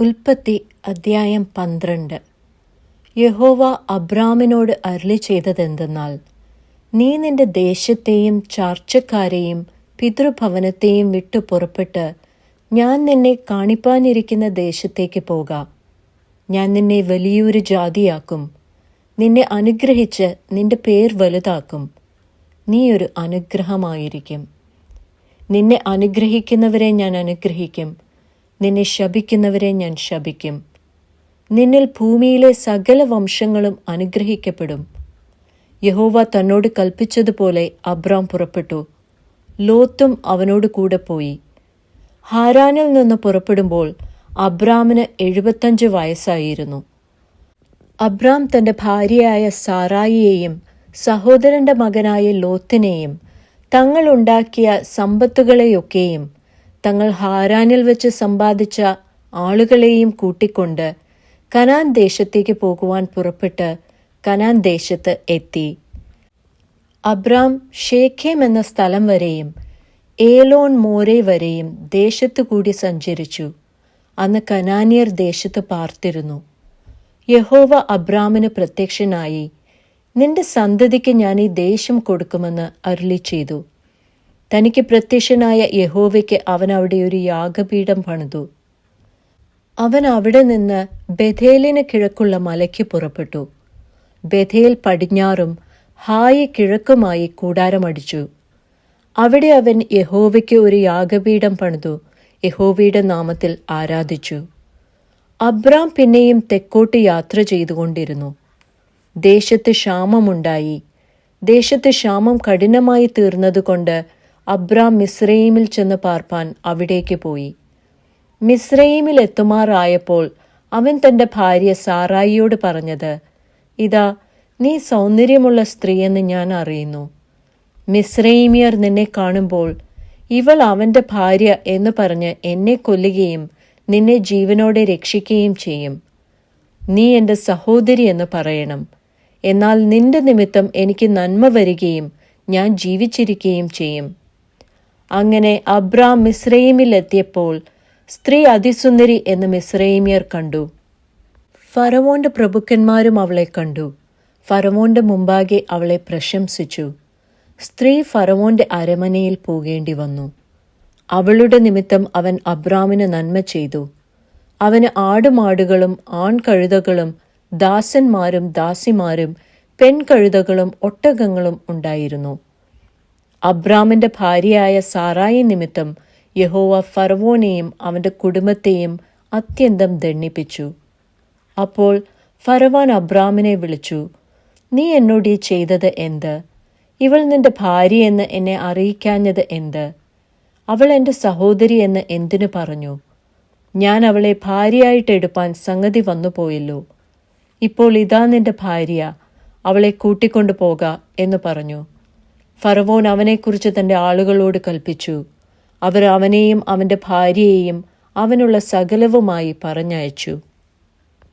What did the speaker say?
ഉൽപ്പത്തി അദ്ധ്യായം പന്ത്രണ്ട്. യഹോവ അബ്രാമിനോട് അരുളി ചെയ്തതെന്തെന്നാൽ നീ നിന്റെ ദേശത്തെയും ചാർച്ചക്കാരെയും പിതൃഭവനത്തെയും വിട്ടു പുറപ്പെട്ട് ഞാൻ നിന്നെ കാണിപ്പാനിരിക്കുന്ന ദേശത്തേക്ക് പോകാം. ഞാൻ നിന്നെ വലിയൊരു ജാതിയാക്കും. നിന്നെ അനുഗ്രഹിച്ച് നിന്റെ പേർ വലുതാക്കും. നീ ഒരു അനുഗ്രഹമായിരിക്കും. നിന്നെ അനുഗ്രഹിക്കുന്നവരെ ഞാൻ അനുഗ്രഹിക്കും. നിന്നെ ശപിക്കുന്നവരെ ഞാൻ ശപിക്കും. നിന്നിൽ ഭൂമിയിലെ സകല വംശങ്ങളും അനുഗ്രഹിക്കപ്പെടും. യഹോവ തന്നോട് കൽപ്പിച്ചതുപോലെ അബ്രാം പുറപ്പെട്ടു. ലോത്തും അവനോട് കൂടെ പോയി. ഹാരാനിൽ നിന്ന് പുറപ്പെടുമ്പോൾ അബ്രാമിന് എഴുപത്തഞ്ച് വയസ്സായിരുന്നു. അബ്രാം തന്റെ ഭാര്യയായ സാറായിയെയും സഹോദരന്റെ മകനായ ലോത്തിനെയും തങ്ങളുണ്ടാക്കിയ സമ്പത്തുകളെയൊക്കെയും തങ്ങൾ ഹാരാനിൽ വെച്ച് സമ്പാദിച്ച ആളുകളെയും കൂട്ടിക്കൊണ്ട് കനാൻ ദേശത്തേക്ക് പോകുവാൻ പുറപ്പെട്ട് കനാൻ ദേശത്ത് എത്തി. അബ്രാം ഷേഖേം എന്ന സ്ഥലം വരെയും ഏലോൺ മോരെ വരെയും ദേശത്തു കൂടി സഞ്ചരിച്ചു. അന്ന് കനാനിയർ ദേശത്ത് പാർത്തിരുന്നു. യഹോവ അബ്രാമിന് പ്രത്യക്ഷനായി നിന്റെ സന്തതിക്ക് ഞാൻ ഈ ദേശം കൊടുക്കുമെന്ന് അരുളി ചെയ്തു. തനിക്ക് പ്രത്യക്ഷനായ യഹോവയ്ക്ക് അവൻ അവിടെ ഒരു യാഗപീഠം പണിതു. അവൻ അവിടെ നിന്ന് ബഥേലിന് കിഴക്കുള്ള മലയ്ക്ക് പുറപ്പെട്ടു. ബഥേൽ പടിഞ്ഞാറും ഹായി കിഴക്കുമായി കൂടാരമടിച്ചു. അവിടെ അവൻ യഹോവയ്ക്ക് ഒരു യാഗപീഠം പണിതു യഹോവയുടെ നാമത്തിൽ ആരാധിച്ചു. അബ്രാം പിന്നെയും തെക്കോട്ട് യാത്ര ചെയ്തുകൊണ്ടിരുന്നു. ദേശത്ത് ക്ഷാമമുണ്ടായി. ദേശത്ത് ക്ഷാമം കഠിനമായി തീർന്നതുകൊണ്ട് അബ്രാം മിസ്രൈമിൽ ചെന്ന് പാർപ്പാൻ അവിടേക്ക് പോയി. മിസ്രൈമിൽ എത്തുമാറായപ്പോൾ അവൻ തന്റെ ഭാര്യ സാറായിയോട് പറഞ്ഞത് ഇതാ നീ സൗന്ദര്യമുള്ള സ്ത്രീയെന്ന് ഞാൻ അറിയുന്നു. മിസ്രൈമിയർ നിന്നെ കാണുമ്പോൾ ഇവൾ അവന്റെ ഭാര്യ എന്ന് പറഞ്ഞ് എന്നെ കൊല്ലുകയും നിന്നെ ജീവനോടെ രക്ഷിക്കുകയും ചെയ്യും. നീ എന്റെ സഹോദരി എന്ന് പറയണം. എന്നാൽ നിന്റെ നിമിത്തം എനിക്ക് നന്മ വരികയും ഞാൻ ജീവിച്ചിരിക്കുകയും ചെയ്യും. അങ്ങനെ അബ്രാം മിസ്രൈമിൽ എത്തിയപ്പോൾ സ്ത്രീ അതിസുന്ദരി എന്ന് മിസ്രൈമിയർ കണ്ടു. ഫറവോന്റെ പ്രഭുക്കന്മാരും അവളെ കണ്ടു. ഫറവോന്റെ മുമ്പാകെ അവളെ പ്രശംസിച്ചു. സ്ത്രീ ഫറവോന്റെ അരമനയിൽ പോകേണ്ടി വന്നു. അവളുടെ നിമിത്തം അവൻ അബ്രാമിന് നന്മ ചെയ്തു. അവന് ആടുമാടുകളും ആൺകഴുതകളും ദാസന്മാരും ദാസിമാരും പെൺകഴുതകളും ഒട്ടകങ്ങളും ഉണ്ടായിരുന്നു. അബ്രാമിന്റെ ഭാര്യയായ സാറായി നിമിത്തം യഹോവ ഫറവോനെയും അവന്റെ കുടുംബത്തെയും അത്യന്തം ദണ്ണിപ്പിച്ചു. അപ്പോൾ ഫറവാൻ അബ്രാമിനെ വിളിച്ചു നീ എന്നോട് ഈ ചെയ്തത് എന്ത്? ഇവൾ നിന്റെ ഭാര്യയെന്ന് എന്നെ അറിയിക്കാഞ്ഞത് എന്ത്? അവൾ എന്റെ സഹോദരി എന്ന് എന്തിനു പറഞ്ഞു? ഞാൻ അവളെ ഭാര്യയായിട്ട് എടുപ്പാൻ സംഗതി വന്നു പോയല്ലോ. ഇപ്പോൾ ഇതാ നിന്റെ ഭാര്യ അവളെ കൂട്ടിക്കൊണ്ടു പോക എന്ന് പറഞ്ഞു. ഫറവോൻ അവനെക്കുറിച്ച് തന്റെ ആളുകളോട് കൽപ്പിച്ചു. അവർ അവനെയും അവന്റെ ഭാര്യയെയും അവനുള്ള സകലവുമായി പറഞ്ഞയച്ചു.